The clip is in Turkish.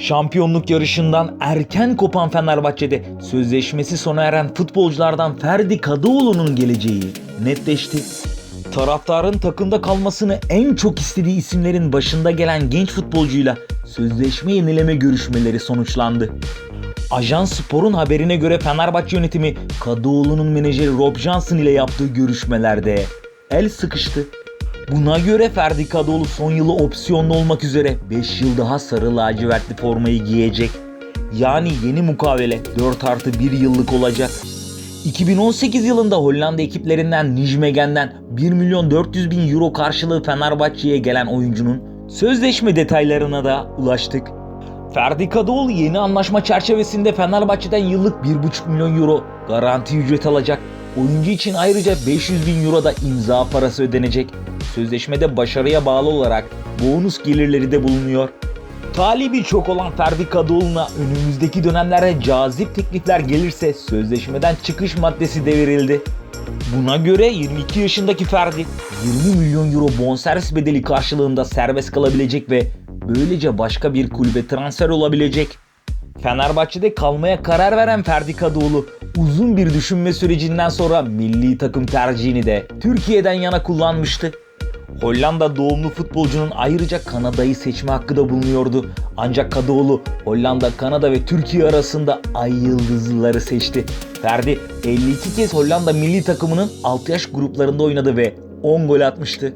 Şampiyonluk yarışından erken kopan Fenerbahçe'de sözleşmesi sona eren futbolculardan Ferdi Kadıoğlu'nun geleceği netleşti. Taraftarın takımda kalmasını en çok istediği isimlerin başında gelen genç futbolcuyla sözleşme yenileme görüşmeleri sonuçlandı. Ajans Spor'un haberine göre Fenerbahçe yönetimi Kadıoğlu'nun menajeri Rob Johnson ile yaptığı görüşmelerde el sıkıştı. Buna göre Ferdi Kadıoğlu son yılı opsiyonlu olmak üzere 5 yıl daha sarı lacivertli formayı giyecek. Yani yeni mukavele 4 artı 1 yıllık olacak. 2018 yılında Hollanda ekiplerinden Nijmegen'den 1 milyon 400 bin euro karşılığı Fenerbahçe'ye gelen oyuncunun sözleşme detaylarına da ulaştık. Ferdi Kadıoğlu yeni anlaşma çerçevesinde Fenerbahçe'den yıllık 1,5 milyon euro garanti ücret alacak. Oyuncu için ayrıca 500 bin euro da imza parası ödenecek. Sözleşmede başarıya bağlı olarak bonus gelirleri de bulunuyor. Talibi çok olan Ferdi Kadıoğlu'na önümüzdeki dönemlerde cazip teklifler gelirse sözleşmeden çıkış maddesi de verildi. Buna göre 22 yaşındaki Ferdi 20 milyon euro bonservis bedeli karşılığında serbest kalabilecek ve böylece başka bir kulübe transfer olabilecek. Fenerbahçe'de kalmaya karar veren Ferdi Kadıoğlu uzun bir düşünme sürecinden sonra milli takım tercihini de Türkiye'den yana kullanmıştı. Hollanda doğumlu futbolcunun ayrıca Kanada'yı seçme hakkı da bulunuyordu. Ancak Kadıoğlu Hollanda, Kanada ve Türkiye arasında ay yıldızlıları seçti. Ferdi 52 kez Hollanda milli takımının 6 yaş gruplarında oynadı ve 10 gol atmıştı.